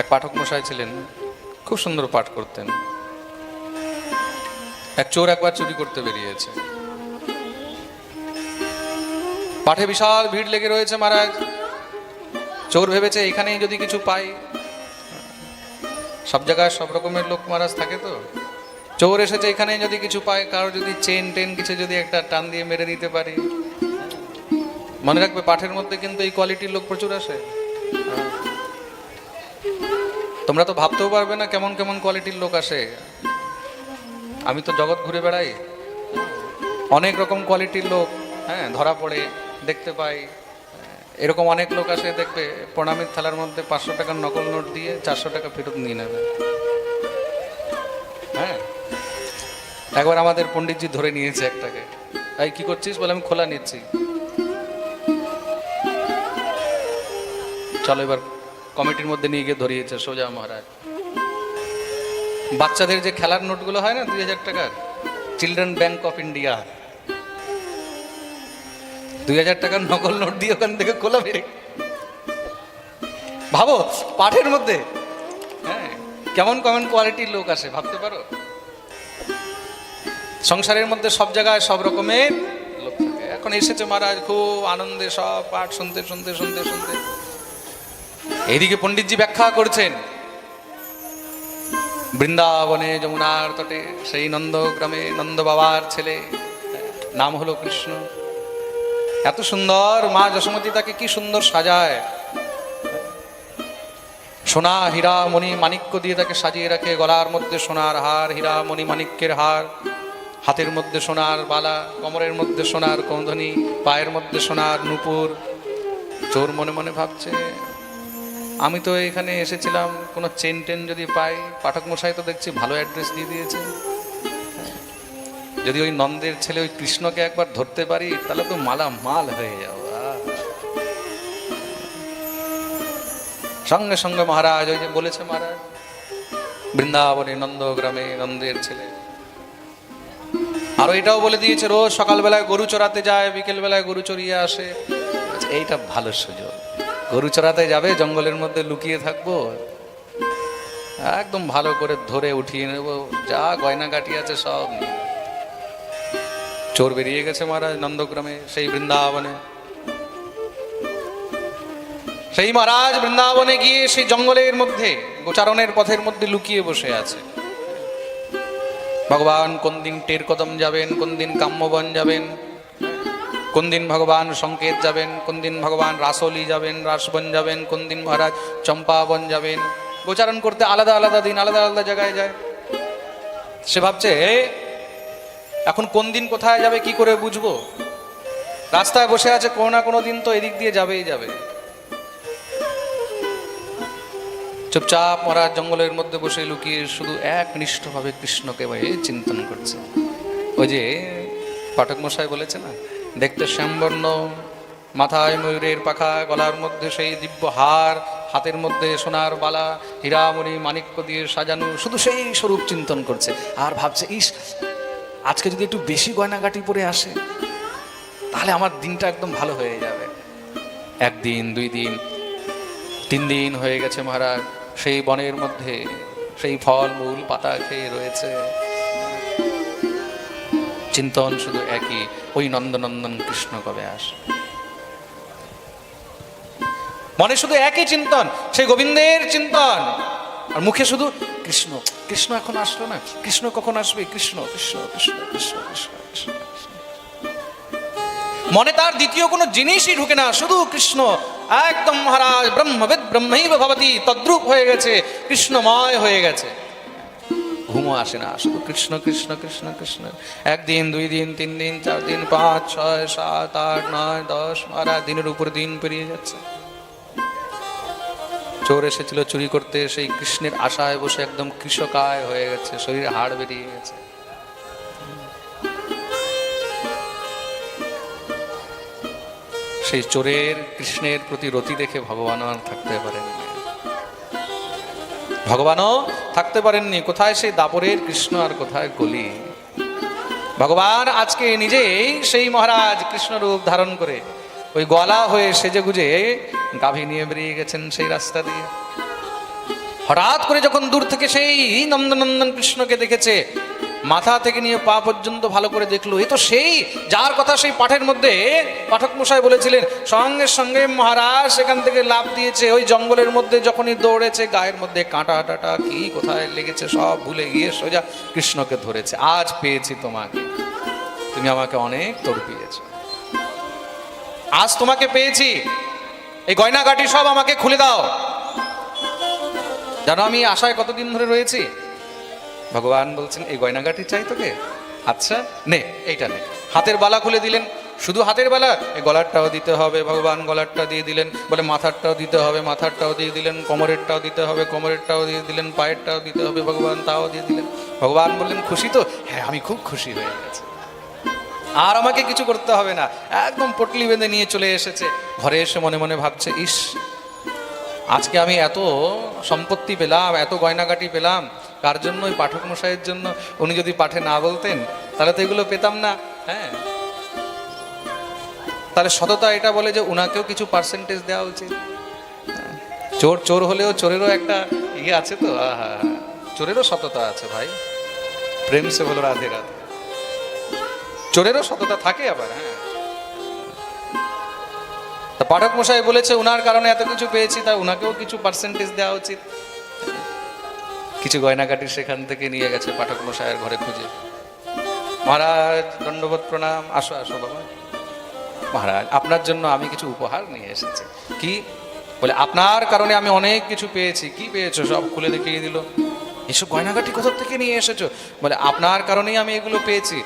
এক পাঠক মশাই ছিলেন, খুব সুন্দর পাঠ করতেন। এক চোর একবার চুরি করতে বেরিয়েছে। পাঠে বিশাল ভিড় লেগে রয়েছে মহারাজ। চোর ভেবেছে এখানেই যদি কিছু পাই। সব জায়গায় সব রকমের লোক মহারাজ থাকে তো। চোর এসেছে এখানেই যদি কিছু পায় কারও যদি চেন টেন কিছু যদি একটা টান দিয়ে মেরে দিতে পারি। মনে রাখবে পাঠের মধ্যে কিন্তু এই কোয়ালিটির লোক প্রচুর আসে। তোমরা তো ভাবতেও পারবে না কেমন কেমন কোয়ালিটির লোক আসে। আমি তো জগৎ ঘুরে বেড়াই। অনেক রকম কোয়ালিটির লোক হ্যাঁ ধরা পড়ে, দেখতে পাই। এরকম অনেক লোক আসে, দেখবে প্রণামীর থালার মধ্যে পাঁচশো টাকার নকল নোট দিয়ে চারশো টাকা ফেরত নিয়ে নেবে। হ্যাঁ একবার আমাদের পণ্ডিতজি ধরে নিয়েছে একটাকে। তাই কি করছিস? বলে, আমি খোলা নিচ্ছি। চলো এবার কমিটির মধ্যে নিয়ে গিয়ে ধরিয়েছে, সোজা মহারাজ। বাচ্চাদের যে খেলার নোটগুলো হয় না, দুই হাজার টাকার চিলড্রেন ব্যাংক অফ ইন্ডিয়া দুই হাজার টাকার নকল নোট দিয়ে ওখান থেকে খোলা বেরে ভাবো, পাঠের মধ্যে। হ্যাঁ কেমন কেমন কোয়ালিটির লোক আসে, ভাবতে পারো? সংসারের মধ্যে সব জায়গায় সব রকমের লোক থাকে। এখন এসেছে মহারাজ, খুব আনন্দে সব পাঠ শুনতে শুনতে শুনতে শুনতে। এইদিকে পণ্ডিতজি ব্যাখ্যা করছেন। বৃন্দাবনে যমুনার তটে সেই নন্দগ্রামে নন্দ বাবার ছেলে, নাম হলো কৃষ্ণ। এত সুন্দর মা যশোমতী তাকে কি সুন্দর সাজায়। সোনা হীরা মণি মাণিক্য দিয়ে তাকে সাজিয়ে রাখে, গলার মধ্যে সোনার হার হীরা মণি মাণিক্যের হার, হাতের মধ্যে সোনার বালা, কোমরের মধ্যে সোনার কৌধনি, পায়ের মধ্যে সোনার নুপুর। চোর মনে মনে ভাবছে আমি তো এখানে এসেছিলাম, কোনো চেন টেন যদি পাই, পাঠক মশাই তো দেখছি ভালো অ্যাড্রেস দিয়ে দিয়েছে। যদি ওই নন্দের ছেলে ওই কৃষ্ণকে একবার ধরতে পারি, তাহলে তো মালা মাল হয়ে যাব। সঙ্গে সঙ্গে মহারাজ ওই যে বলেছে মহারাজ, বৃন্দাবনে নন্দগ্রামে নন্দের ছেলে। আরও এটাও বলে দিয়েছে, রোজ সকালবেলায় গরু চড়াতে যায় বিকেল বেলায় গরু চড়িয়ে আসে। এইটা ভালো সুযোগ। গরু চড়াতে যাবে, জঙ্গলের মধ্যে লুকিয়ে থাকব। একদম ভালো করে ধরে উঠিয়ে নেব, যা গয়নাগাটি আছে সব চোর বেরিয়ে গেছে মহারাজ নন্দগ্রামে, সেই বৃন্দাবনে। সেই মহারাজ বৃন্দাবনে গিয়ে সেই জঙ্গলের মধ্যে, গোচারণের পথের মধ্যে লুকিয়ে বসে আছে। ভগবান কোন দিন টের কদম যাবেন, কোন দিন কাম্যবন যাবেন কোন দিন ভগবান সংকেত যাবেন, কোন দিন ভগবান রাসলি যাবেন, রাসবন যাবেন, কোন দিন মহারাজ চম্পাবন যাবেন। গোচারণ করতে আলাদা আলাদা দিন, আলাদা আলাদা জায়গায় যায়। সে ভাবছে এখন কোন দিন কোথায় যাবে, কি করে বুঝব? রাস্তায় বসে আছে, কোনো না কোনো দিন তো এদিক দিয়ে যাবেই যাবে। চুপচাপ মহারাজ জঙ্গলের মধ্যে বসে লুকিয়ে শুধু এক নিষ্ঠভাবে কৃষ্ণকে চিন্তন করছে। ওই যে পাঠক মশাই বলেছে না দেখতে শ্যামবর্ণ, মাথায় ময়ূরের পাখা, গলার মধ্যে সেই দিব্য হার, হাতের মধ্যে সোনার বালা, হীরামণি মাণিক্য দিয়ে সাজানো, শুধু সেই স্বরূপ চিন্তন করছে। আর ভাবছে, ইস, আজকে যদি একটু বেশি গয়নাগাটি পরে আসে, তাহলে আমার দিনটা একদম ভালো হয়ে যাবে। একদিন, দুই দিন, তিন দিন হয়ে গেছে মহারাজ, সেই বনের মধ্যে সেই ফল, মূল, পাতা খেয়ে রয়েছে। চিন্তন, শুধু একই ওই নন্দনন্দন কৃষ্ণ কবে আস? মনে শুধু একই চিন্তন, সেই গোবিন্দের চিন্তন। আর মুখে শুধু কৃষ্ণ কৃষ্ণ এখন আসলো না? কৃষ্ণ কখন আসবে? কৃষ্ণ কৃষ্ণ কৃষ্ণ কৃষ্ণ কৃষ্ণ কৃষ্ণ মনে তার দ্বিতীয় কোনো জিনিসই ঢুকে না, শুধু কৃষ্ণ। একদম মহারাজ, ব্রহ্মবিদ, ব্রহ্মৈব ভবতি, তদ্রূপ হয়ে গেছে, কৃষ্ণময় হয়ে গেছে। ঘুমও আসে না, শুধু কৃষ্ণ কৃষ্ণ কৃষ্ণ কৃষ্ণ। একদিন, দুই দিন, তিন দিন, চার দিন, পাঁচ, ছয়, সাত, আট, নয়, দশ মহারাজ দিনের উপর দিন পেরিয়ে যাচ্ছে। চোর এসেছিল চুরি করতে, সেই কৃষ্ণের আশায় বসে একদম কৃষকায় হয়ে গেছে, শরীরে হাড় বেরিয়ে গেছে। সেই চোরের কৃষ্ণের প্রতি রতি দেখে ভগবান আর থাকতে পারেননি। ভগবানও থাকতে পারেননি। কোথায় সেই দাপরের কৃষ্ণ আর কোথায় কলি? ভগবান আজকে নিজেই সেই মহারাজ কৃষ্ণ রূপ ধারণ করে ওই গলা হয়ে সেজে গুজে গাভী নিয়ে বেরিয়ে গেছেন সেই রাস্তা দিয়ে। হঠাৎ করে যখন দূর থেকে সেই নন্দনন্দন কৃষ্ণকে দেখেছে মাথা থেকে নিয়ে পা পর্যন্ত ভালো করে দেখল। এ তো সেই, যার কথা সেই পাঠের মধ্যে পাঠক মশাই বলেছিলেন, সঙ্গে সঙ্গে মহারাজ সেখান থেকে লাভ দিয়েছে, ওই জঙ্গলের মধ্যে যখনই দৌড়েছে, গায়ের মধ্যে কাঁটা টাটা, কি কোথায় লেগেছে, সব ভুলে গিয়ে সোজা কৃষ্ণকে ধরেছে। আজ পেয়েছি তোমাকে। তুমি আমাকে অনেক তড়পিয়েছ আজ তোমাকে পেয়েছি। এই গয়নাগাটি সব আমাকে খুলে দাও। জানো আমি আশায় কতদিন ধরে রয়েছি? ভগবান বলছেন, এই গয়নাগাটি চাই তোকে? আচ্ছা নে, এইটা নে। হাতের বালা খুলে দিলেন। শুধু হাতের বালা? এই গলারটাও দিতে হবে ভগবান, গলারটা দিয়ে দিলেন। বলে মাথারটাও দিতে হবে, মাথারটাও দিয়ে দিলেন, কোমরেরটাও দিতে হবে, কোমরেরটাও দিয়ে দিলেন, পায়েরটাও দিতে হবে, ভগবান তাও দিয়ে দিলেন। ভগবান বললেন, খুশি তো? হ্যাঁ আমি খুব খুশি হয়ে গেছি। আর আমাকে কিছু করতে হবে না। একদম পটলি বেঁধে নিয়ে চলে এসেছে। ঘরে এসে মনে মনে ভাবছে, ইস, আজকে আমি এত সম্পত্তি পেলাম, এত গয়নাগাটি পেলাম কার জন্য? ওই পাঠক মশাইয়ের জন্য। উনি যদি পাঠে না বলতেন, তাহলে তো এগুলো পেতাম না। হ্যাঁ। তাহলে সততা এটা বলে যে উনাকেও কিছু পার্সেন্টেজ দেওয়া উচিত। হ্যাঁ। চোর চোর হলেও চোরেরও একটা ইয়ে আছে তো। আহা চোরেরও সততা আছে ভাই। প্রেম সে বলো রাধে রাধে। চোরেরও সততা থাকে আবার হ্যাঁ। তা পাঠক মশাই বলেছে, উনার কারণে এত কিছু পেয়েছি, তা উনাকেও কিছু পার্সেন্টেজ দেওয়া উচিত। কিছু গয়নাকাটি সেখান থেকে নিয়ে গেছে পাঠক মশাইয়ের ঘরে খুঁজে। মহারাজ, দণ্ডবোধ প্রণাম। আসো আসো বাবা। মহারাজ, আপনার জন্য আমি কিছু উপহার নিয়ে এসেছি। কি? বলে, আপনার কারণে আমি অনেক কিছু পেয়েছি। কি পেয়েছ? সব খুলে দেখিয়ে দিল। এসব গয়নাগাটি কোথা থেকে নিয়ে এসেছ? বলে, আপনার কারণেই আমি এগুলো পেয়েছি।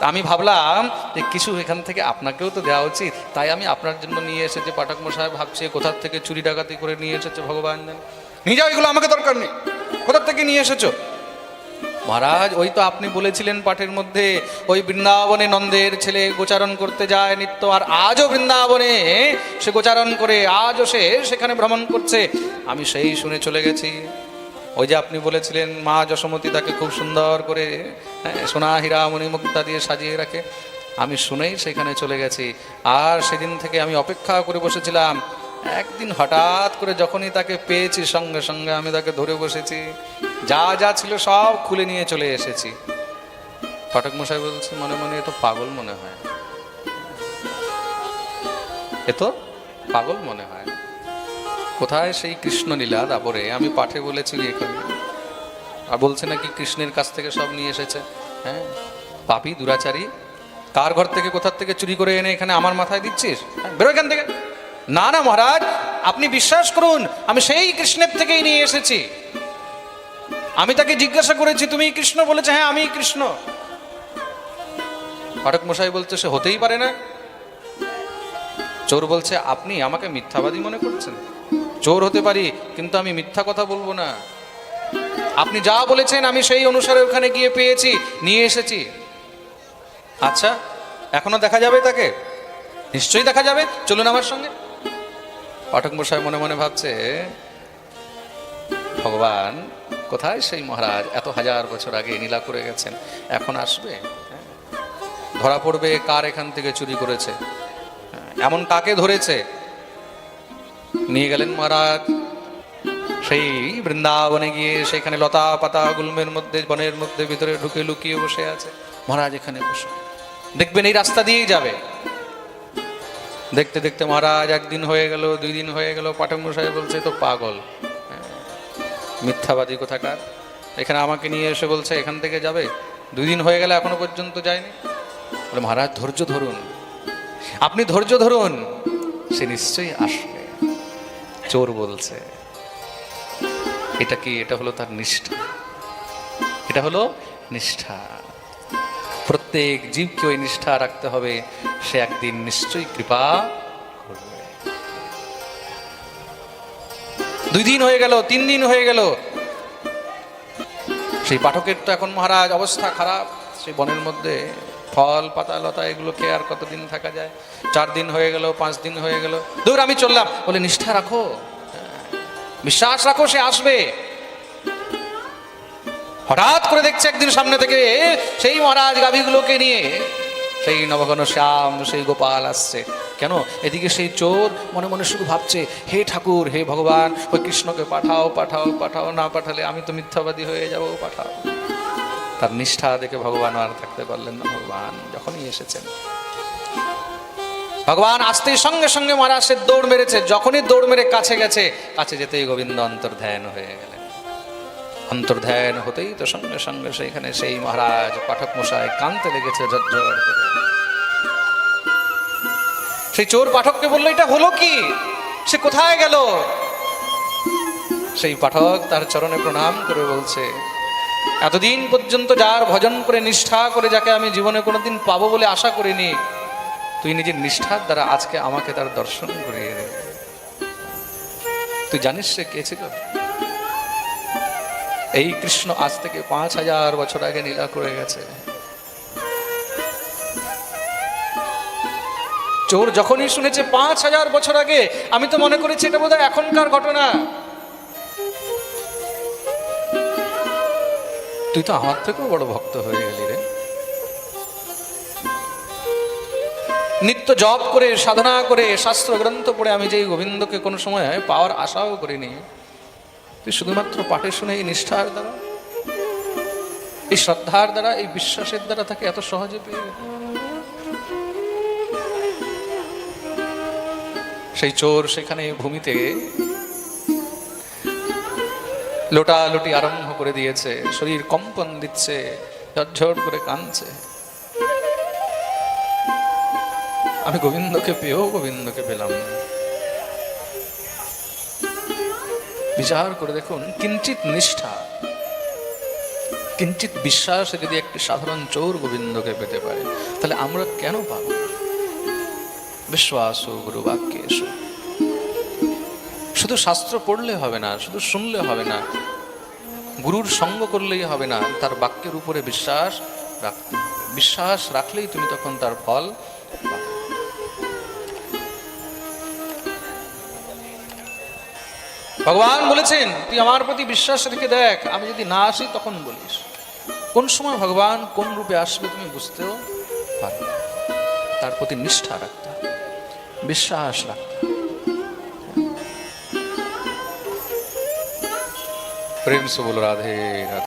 আমি ভাবলাম যে কিছু এখান থেকে আপনাকেও তো দেওয়া উচিত। তাই আমি আপনার জন্য নিয়ে এসেছি। পাঠক মশাই ভাবছে, কোথার থেকে চুরি ডাকাতি করে নিয়ে এসেছে ভগবান জানে। নিয়ে যাও, এগুলো আমাকে দরকার নেই। কোথার থেকে নিয়ে এসেছ? মহারাজ ওই তো আপনি বলেছিলেন পাঠের মধ্যে ওই বৃন্দাবনে নন্দের ছেলে গোচারণ করতে যায় নিত্য আর আজও বৃন্দাবনে সে গোচারণ করে আজও সে সেখানে ভ্রমণ করছে। আমি সেই শুনে চলে গেছি। ওই যে আপনি বলেছিলেন মা যশোমতী তাকে খুব সুন্দর করে হ্যাঁ, সোনা হীরা মণিমুক্তা দিয়ে সাজিয়ে রাখে। আমি শুনেই সেখানে চলে গেছি। আর সেদিন থেকে আমি অপেক্ষা করে বসেছিলাম। একদিন হঠাৎ করে যখনই তাকে পেয়েছি সঙ্গে সঙ্গে আমি তাকে ধরে বসেছি। যা যা ছিল সব খুলে নিয়ে চলে এসেছি। পাঠক মশাই বলছে মনে মনে এ তো পাগল মনে হয়। এ তো পাগল মনে হয়। কোথায় সেই কৃষ্ণ লীলা তারপরে আমি পাঠে বলেছি এখানে। আর বলছে নাকি কৃষ্ণের কাছ থেকে সব নিয়ে এসেছে। হ্যাঁ? পাপি দুরাচারী কার ঘর থেকে কোথার থেকে চুরি করে এনে এখানে আমার মাথায় দিচ্ছিস? হ্যাঁ, বেরো এখান থেকে। না না মহারাজ, আপনি বিশ্বাস করুন, আমি সেই কৃষ্ণের থেকেই নিয়ে এসেছি। আমি তাকে জিজ্ঞাসা করেছি, তুমি কৃষ্ণ? বলেছে হ্যাঁ আমি কৃষ্ণ। পাঠক মশাই বলছে, সে হতেই পারে না। চোর বলছে, আপনি আমাকে মিথ্যাবাদী মনে করছেন? চোর হতে পারি, কিন্তু আমি মিথ্যা কথা বলব না। আপনি যা বলেছেন, আমি সেই অনুসারে ওখানে গিয়ে পেয়েছি, নিয়ে এসেছি। আচ্ছা এখনও দেখা যাবে তাকে? নিশ্চয়ই দেখা যাবে, চলুন আমার সঙ্গে। পাঠক মশাই মনে মনে ভাবছে ভগবান কোথায় সেই মহারাজ? এত হাজার বছর আগে নীলা করে গেছেন এখন আসবে? হ্যাঁ? ধরা পড়বে কার এখান থেকে চুরি করেছে। হ্যাঁ, এমন কাকে ধরেছে? নিয়ে গেলেন মহারাজ। সেই বৃন্দাবনে গিয়ে সেখানে লতা পাতা গুলমের মধ্যে বনের মধ্যে ভিতরে ঢুকে লুকিয়ে বসে আছে। মহারাজ এখানে বসে। দেখবেন এই রাস্তা দিয়েই যাবে। দেখতে দেখতে মহারাজ একদিন হয়ে গেল দুই দিন হয়ে গেল পাঠক মশাই বলছে তো পাগল। হ্যাঁ, মিথ্যাবাদী কোথাকার? এখানে আমাকে নিয়ে এসে বলছে এখান থেকে যাবে? দুই দিন হয়ে গেলে এখনও পর্যন্ত যায়নি? বলে মহারাজ ধৈর্য ধরুন। আপনি ধৈর্য ধরুন। সে নিশ্চয়ই আসবে। চোর বলছে। এটা কি? এটা হলো তার নিষ্ঠা। এটা হলো নিষ্ঠা। প্রত্যেক জীবকে ওই নিষ্ঠা রাখতে হবে সে একদিন নিশ্চয়ই কৃপা করবে। দুই দিন হয়ে গেল তিন দিন হয়ে গেল। সেই পাঠকের তো এখন মহারাজ অবস্থা খারাপ সেই বনের মধ্যে ফল পাতা লতা এগুলো খেয়ে আর কতদিন থাকা যায়? চার দিন হয়ে গেল পাঁচ দিন হয়ে গেল। দূর আমি চললাম। বলে নিষ্ঠা রাখো। হ্যাঁ, বিশ্বাস রাখো সে আসবে। হঠাৎ করে দেখছে একদিন সামনে থেকে সেই মহারাজ গাভীগুলোকে নিয়ে। সেই নবঘন শ্যাম, সেই গোপাল আসছে। কেন? এদিকে সেই চোর মনে মনে শুধু ভাবছে, হে ঠাকুর, হে ভগবান, ওই কৃষ্ণকে পাঠাও পাঠাও পাঠাও, না পাঠালে আমি তো মিথ্যাবাদী হয়ে যাব, পাঠাও। তার নিষ্ঠা দেখে ভগবান আর থাকতে পারলেন না। ভগবান যখনই এসেছেন, ভগবান আসতেই সঙ্গে সঙ্গে মহারাজ দৌড় মেরেছে। যখনই দৌড় মেরে কাছে গেছে, কাছে যেতেই গোবিন্দ অন্তর্ধ্যান হয়ে গেলেন। অন্তর্ধ্যান হতেই তো সঙ্গে সঙ্গে সেইখানে সেই মহারাজ পাঠক মশাই কানতে লেগেছে সেই চোর পাঠককে বলল, এটা হলো কি? সে কোথায় গেল? সেই পাঠক তার চরণে প্রণাম করে বলছে, এতদিন পর্যন্ত যার ভজন করে নিষ্ঠা করে যাকে আমি জীবনে কোনোদিন পাবো বলে আশা করিনি, তুই নিজের নিষ্ঠার দ্বারা আজকে আমাকে তার দর্শন করিয়ে তুই জানিস সে কে ছিল? এই কৃষ্ণ আজ থেকে পাঁচ হাজার বছর আগে নীলা করে গেছে। চোর যখনই শুনেছে পাঁচ হাজার বছর আগে, আমি তো মনে করেছি এটা বোধহয় এখনকার ঘটনা। তুই তো আমার থেকেও বড় ভক্ত হয়ে গেলি রে। নিত্য জপ করে, সাধনা করে, শাস্ত্র গ্রন্থ পড়ে আমি যে গোবিন্দকে কোনো সময় পাওয়ার আশাও করিনি। তুই শুধুমাত্র পাঠে শুনে এই নিষ্ঠার দ্বারা, এই শ্রদ্ধার দ্বারা, এই বিশ্বাসের দ্বারা তাকে এত সহজে পেয়ে। সেই চোর সেখানে ভূমিতে লোটালুটি আরম্ভ করে দিয়েছে, শরীর কম্পন দিচ্ছে, ঝরঝর করে কাঁদছে আমি গোবিন্দকে পেয়েও গোবিন্দকে পেলাম না বিচার করে দেখুন কিঞ্চিত নিষ্ঠা কিঞ্চিত বিশ্বাসে যদি একটি সাধারণ চোর গোবিন্দকে পেতে পারে, তাহলে আমরা কেন পাব বিশ্বাস ও গুরু বাক্যেশু শুধু শাস্ত্র পড়লে হবে না, শুধু শুনলে হবে না, গুরুর সঙ্গ করলেই হবে না, তার বাক্যের উপরে বিশ্বাস রাখতে বিশ্বাস রাখলেই তুমি তখন তার ফল ভগবান বলেছেন, তুই আমার প্রতি বিশ্বাস রেখে দেখ, আমি যদি না আসি তখন বলিস। কোন সময় ভগবান কোন রূপে আসবে তুমি বুঝতেও পারবে তার প্রতি নিষ্ঠা রাখতে বিশ্বাস রাখতে প্রেম সবল রাধে রাধে।